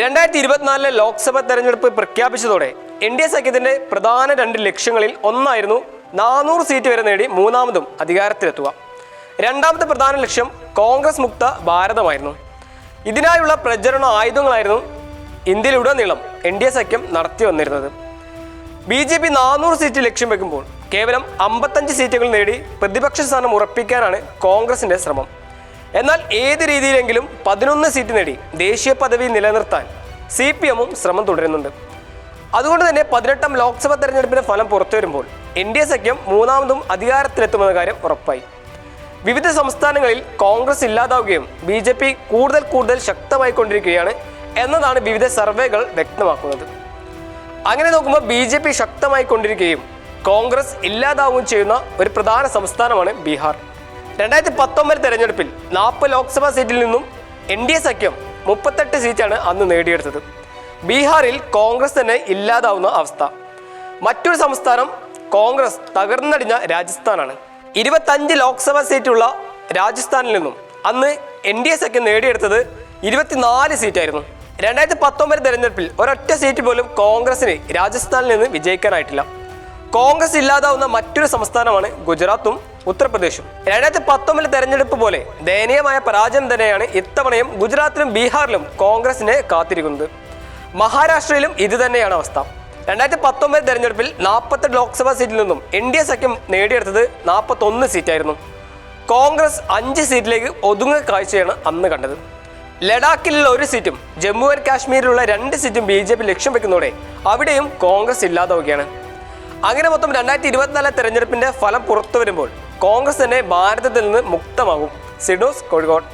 രണ്ടായിരത്തി ഇരുപത്തിനാലിലെ ലോക്സഭാ തെരഞ്ഞെടുപ്പ് പ്രഖ്യാപിച്ചതോടെ എൻ ഡി എ സഖ്യത്തിന്റെ പ്രധാന രണ്ട് ലക്ഷ്യങ്ങളിൽ ഒന്നായിരുന്നു നാനൂറ് സീറ്റ് വരെ നേടി മൂന്നാമതും അധികാരത്തിലെത്തുക. രണ്ടാമത്തെ പ്രധാന ലക്ഷ്യം കോൺഗ്രസ് മുക്ത ഭാരതമായിരുന്നു. ഇതിനായുള്ള പ്രചരണ ആയുധങ്ങളായിരുന്നു ഇന്ത്യയിലുടനീളം എൻ ഡി എ സഖ്യം നടത്തി വന്നിരുന്നത്. ബി ജെ പി നാനൂറ് സീറ്റ് ലക്ഷ്യം വെക്കുമ്പോൾ കേവലം അമ്പത്തഞ്ച് സീറ്റുകൾ നേടി പ്രതിപക്ഷ സ്ഥാനം ഉറപ്പിക്കാനാണ് കോൺഗ്രസിന്റെ ശ്രമം. എന്നാൽ ഏത് രീതിയിലെങ്കിലും പതിനൊന്ന് സീറ്റ് നേടി ദേശീയ പദവി നിലനിർത്താൻ സി പി എമ്മും ശ്രമം തുടരുന്നുണ്ട്. അതുകൊണ്ട് തന്നെ പതിനെട്ടാം ലോക്സഭാ തെരഞ്ഞെടുപ്പിന്റെ ഫലം പുറത്തു വരുമ്പോൾ എൻ ഡി എ സഖ്യം മൂന്നാമതും അധികാരത്തിലെത്തുമെന്ന കാര്യം ഉറപ്പായി. വിവിധ സംസ്ഥാനങ്ങളിൽ കോൺഗ്രസ് ഇല്ലാതാവുകയും ബി ജെ പി കൂടുതൽ കൂടുതൽ ശക്തമായിക്കൊണ്ടിരിക്കുകയാണ് എന്നതാണ് വിവിധ സർവേകൾ വ്യക്തമാക്കുന്നത്. അങ്ങനെ നോക്കുമ്പോൾ ബി ജെ പി ശക്തമായി കൊണ്ടിരിക്കുകയും കോൺഗ്രസ് ഇല്ലാതാവുകയും ചെയ്യുന്ന ഒരു പ്രധാന സംസ്ഥാനമാണ് ബീഹാർ. രണ്ടായിരത്തി പത്തൊമ്പത് തെരഞ്ഞെടുപ്പിൽ നാൽപ്പത് ലോക്സഭാ സീറ്റിൽ നിന്നും എൻ ഡി എ സഖ്യം മുപ്പത്തെട്ട് സീറ്റാണ് അന്ന് നേടിയെടുത്തത്. ബീഹാറിൽ കോൺഗ്രസ് തന്നെ ഇല്ലാതാവുന്ന അവസ്ഥ. മറ്റൊരു സംസ്ഥാനം കോൺഗ്രസ് തകർന്നടിഞ്ഞ രാജസ്ഥാനാണ്. ഇരുപത്തഞ്ച് ലോക്സഭാ സീറ്റുള്ള രാജസ്ഥാനിൽ നിന്നും അന്ന് എൻ ഡി എ സഖ്യം നേടിയെടുത്തത് ഇരുപത്തിനാല് സീറ്റായിരുന്നു. രണ്ടായിരത്തി പത്തൊമ്പത് തെരഞ്ഞെടുപ്പിൽ ഒരൊറ്റ സീറ്റ് പോലും കോൺഗ്രസിന് രാജസ്ഥാനിൽ നിന്ന് വിജയിക്കാനായിട്ടില്ല. കോൺഗ്രസ് ഇല്ലാതാവുന്ന മറ്റൊരു സംസ്ഥാനമാണ് ഗുജറാത്തും ഉത്തർപ്രദേശും. രണ്ടായിരത്തി പത്തൊമ്പത് തെരഞ്ഞെടുപ്പ് പോലെ ദയനീയമായ പരാജയം തന്നെയാണ് ഇത്തവണയും ഗുജറാത്തിലും ബീഹാറിലും കോൺഗ്രസിനെ കാത്തിരിക്കുന്നത്. മഹാരാഷ്ട്രയിലും ഇത് തന്നെയാണ് അവസ്ഥ. രണ്ടായിരത്തി പത്തൊമ്പത് തെരഞ്ഞെടുപ്പിൽ നാൽപ്പത്തെട്ട് ലോക്സഭാ സീറ്റിൽ നിന്നും എൻ ഡി എ സഖ്യം നേടിയെടുത്തത് നാൽപ്പത്തൊന്ന് സീറ്റായിരുന്നു. കോൺഗ്രസ് അഞ്ച് സീറ്റിലേക്ക് ഒതുങ്ങ കാഴ്ചയാണ് അന്ന് കണ്ടത്. ലഡാക്കിലുള്ള ഒരു സീറ്റും ജമ്മു ആൻഡ് കാശ്മീരിലുള്ള രണ്ട് സീറ്റും ബി ജെ പി ലക്ഷ്യം വെക്കുന്നതോടെ അവിടെയും കോൺഗ്രസ് ഇല്ലാതാവുകയാണ്. അങ്ങനെ മൊത്തം രണ്ടായിരത്തി ഇരുപത്തിനാല് തെരഞ്ഞെടുപ്പിന്റെ ഫലം പുറത്തു വരുമ്പോൾ കോൺഗ്രസ് തന്നെ ഭാരതത്തിൽ നിന്ന് മുക്തമാകും. സിഡോസ് കോഴിക്കോട്.